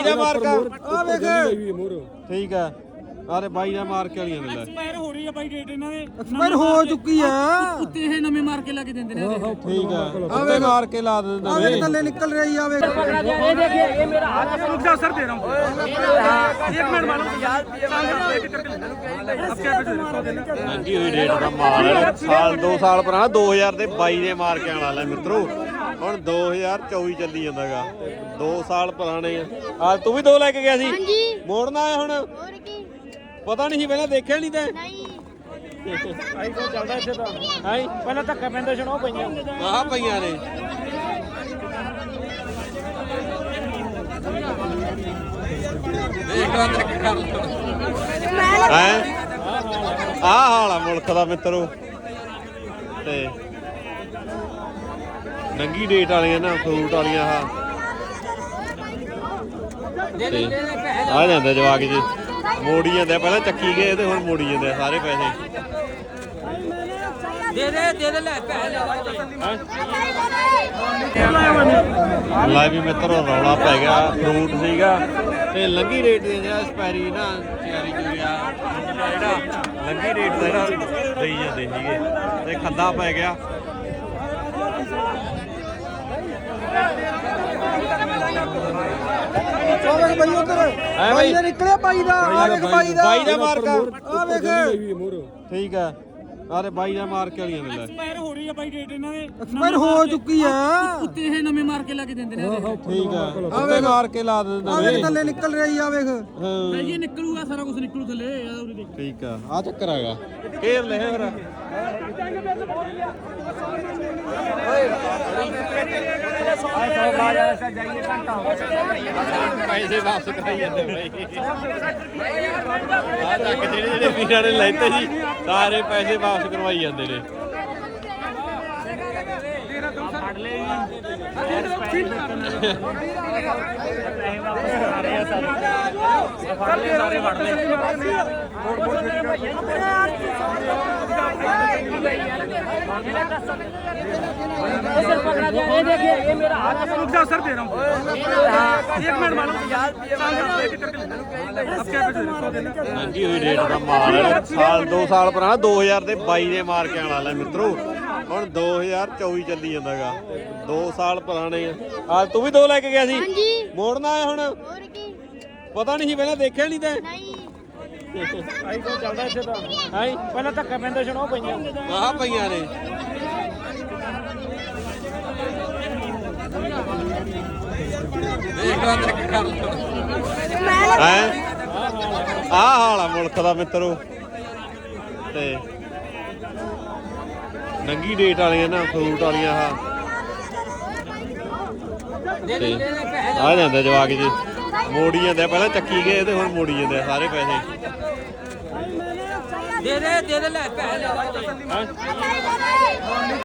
ਬਾਈ ਦਾ ਮਾਰਕਾ ਆ ਵੇਖ ਠੀਕ ਆ ਆਰੇ ਬਾਈ ਦਾ ਮਾਰਕੇ ਵਾਲੀਆਂ ਨੇ ਲੈ ਐਕਸਪਾਇਰ ਹੋ ਰਹੀ ਆ ਬਾਈ ਡੇਟ ਇਹਨਾਂ ਦੇ ਐਕਸਪਾਇਰ ਹੋ ਚੁੱਕੀ ਆ ਉੱਤੇ ਇਹ ਨਵੇਂ ਮਾਰ ਕੇ ਲਾ ਕੇ ਦਿੰਦੇ ਨੇ ਇਹਦੇ ਠੀਕ ਆ ਉਹਦੇ ਮਾਰ ਕੇ ਲਾ ਦਿੰਦੇ ਆ ਵੇਖ ਨਵੇਂ ਥੱਲੇ ਨਿਕਲ ਰਹੀ ਆ ਵੇਖ ये देखिए ये मेरा हाथ है रुक जाओ सर दे रहा हूँ एक मिनट मालूम ਮਹਿੰਗੀ ਹੋਈ ਰੇਟ ਦਾ ਮਾਲ ਹੈ ਸਾਲ 2 ਸਾਲ ਪੁਰਾਣਾ 2000 ਦੇ 22 ਦੇ ਮਾਰ ਕੇ ਵਾਲਾ ਲੈ ਮਿੱਤਰੋ ਹੁਣ 2024 ਚੱਲੀ ਜਾਂਦਾਗਾ। 2 ਸਾਲ ਪੁਰਾਣੇ ਆ। ਆ ਤੂੰ ਵੀ ਦੋ ਲੈ ਕੇ ਗਿਆ ਸੀ? ਹਾਂਜੀ। ਮੋੜਨਾ ਆਇਆ ਹੁਣ। ਹੋਰ ਕੀ? ਪਤਾ ਨਹੀਂ ਸੀ ਪਹਿਲਾਂ ਦੇਖਿਆ ਨਹੀਂ ਤੇ। ਨਹੀਂ। ਆਈ ਕੋ ਚੱਲਦਾ ਇੱਥੇ ਤਾਂ। ਹਾਈ ਪਹਿਲਾਂ ਧੱਕਾ ਪੈਂਦਾ ਛਣੋ ਪਈਆਂ। ਆਹ ਪਈਆਂ ਨੇ। ਹੈ? ਆਹ ਹਾਲ ਆ ਮੁਲਕ ਦਾ ਮਿੱਤਰੋ। ਤੇ ਨੰਗੀ ਡੇਟ ਵਾਲੀਆਂ ਨਾ ਫਰੂਟ ਵਾਲੀਆਂ ਆ ਤੇ ਆ ਜਾਂਦੇ ਜਵਾਕ ਜੀ। ਮੋੜੀ ਜਾਂਦੇ ਆ, ਪਹਿਲਾਂ ਚੱਕੀ ਗਏ ਤੇ ਹੁਣ ਮੋੜੀ ਜਾਂਦੇ ਆ ਸਾਰੇ ਪੈਸੇ। ਦੇ ਦੇ ਦੇ ਦੇ ਲੈ ਪੈਸੇ ਲੈ ਵੀ ਮਿੱਤਰੋ ਰੌਲਾ ਪੈ ਗਿਆ ਫਰੂਟ ਸੀਗਾ। ਤੇ ਲੰਗੀ ਰੇਟ ਦੇ ਜਿਹੜਾ ਐਕਸਪਾਇਰੀ ਨਾ ਚੈਰੀ ਚੂਰੀਆ ਜਿਹੜਾ ਲੰਗੀ ਰੇਟ ਦਾ ਜਿਹੜਾ ਦੇਈ ਜਾਂਦੇ ਸੀਗੇ। ਤੇ ਖੱਦਾ ਪੈ ਗਿਆ। ਆ ਵੇਖ ਬਾਈ ਉਧਰ। ਬਾਈ? ਬਾਈ। ਦਾ ਨਿਕਲਿਆ ਬਾਈ ਦਾ ਆ ਵੇਖ ਬਾਈ ਦਾ। ਬਾਈ ਦਾ ਮਾਰਕਾ ਆ ਵੇਖ ਠੀਕ ਆ ਆਰੇ ਬਾਈ ਦਾ ਮਾਰ ਕੇ ਵਾਲੀਆਂ ਨੇ ਲੈ। ਐਕਸਪਾਇਰ ਹੋ ਰਹੀ ਆ ਬਾਈ ਡੇਟ ਇਹਨਾਂ ਦੇ। ਐਕਸਪਾਇਰ ਹੋ ਚੁੱਕੀ ਆ। ਉੱਤੇ ਇਹ ਨਵੇਂ ਮਾਰ ਕੇ ਲਾ ਕੇ ਦਿੰਦੇ ਨੇ ਇਹਦੇ। ਠੀਕ ਆ। ਉਹਦੇ ਮਾਰ ਕੇ ਲਾ ਦਿੰਦੇ ਆ ਵੇਖ ਥੱਲੇ ਨਿਕਲ ਰਹੀ ਆ ਵੇਖ। ਹਾਂ। ਇਹ ਨਿਕਲੂਗਾ ਸਾਰਾ ਕੁਝ ਨਿਕਲੂ ਥੱਲੇ। ਆ ਉਰੇ ਦੇਖ। ਠੀਕ ਆ। ਆ ਚੱਕਰ ਹੈਗਾ। ਘੇਰ ਲੈ ਫਿਰ। ਪੈਸੇ ਵਾਪਸ ਕਰਾਈ ਜਾਂਦੇ ਬਾਈ। ਆ ਤੱਕ ਜਿਹੜੇ ਜਿਹੜੇ ਵੀਰਾਂ ਨੇ ਲੈਤੇ ਸੀ ਸਾਰੇ ਪੈਸੇ ਵਾਪਸ ਕਰਵਾਈ ਜਾਂਦੇ ਨੇ। ਸਾਰੇ ਵੜ ਲੈ। ये देखिए ये मेरा हाथ है रुक जाओ सर दे रहा हूँ एक मिनट मालूम ਮਹਿੰਗੀ ਹੋਈ ਰੇਟ ਦਾ ਮਾਲ ਹੈ ਸਾਲ 2 ਸਾਲ ਪੁਰਾਣਾ 2000 ਦੇ 22 ਦੇ ਮਾਰ ਕੇ ਵਾਲਾ ਲੈ ਮਿੱਤਰੋ ਹੁਣ 2024 ਚੱਲੀ ਜਾਂਦਾਗਾ 2 ਸਾਲ ਪੁਰਾਣੇ ਆ ਆ ਤੂੰ ਵੀ ਦੋ ਲੈ ਕੇ ਗਿਆ ਸੀ ਹਾਂਜੀ ਮੋੜਨਾ ਆਇਆ ਹੁਣ ਹੋਰ ਕੀ ਪਤਾ ਨਹੀਂ ਸੀ ਪਹਿਲਾਂ ਦੇਖਿਆ ਨਹੀਂ ਤੇ ਨਹੀਂ ਆਈ ਕੋ ਚੱਲਦਾ ਇੱਥੇ ਤਾਂ। ਹਾਈ ਪਹਿਲਾਂ ਧੱਕਾ ਪੈਂਦਾ ਛਣੋ ਪਈਆਂ। ਆਹ ਪਈਆਂ ਨੇ। ਹੈ? ਆਹ ਹਾਲ ਆ ਮੁਲਕ ਦਾ ਮਿੱਤਰੋ। ਤੇ ਨੰਗੀ ਡੇਟ ਵਾਲੀਆਂ ਨਾ ਫਰੂਟ ਵਾਲੀਆਂ ਆ ਆ ਜਾਂਦੇ ਜਵਾਕ ਜੀ। ਮੋੜੀ ਜਾਂਦੇ ਆ, ਪਹਿਲਾਂ ਚੱਕੀ ਗਏ ਤੇ ਹੁਣ ਮੋੜੀ ਜਾਂਦੇ ਆ ਸਾਰੇ ਪੈਸੇ ਦੇ ਦੇ ਦੇ ਦੇ ਲੈ ਪੈਸੇ ਹੈਂ?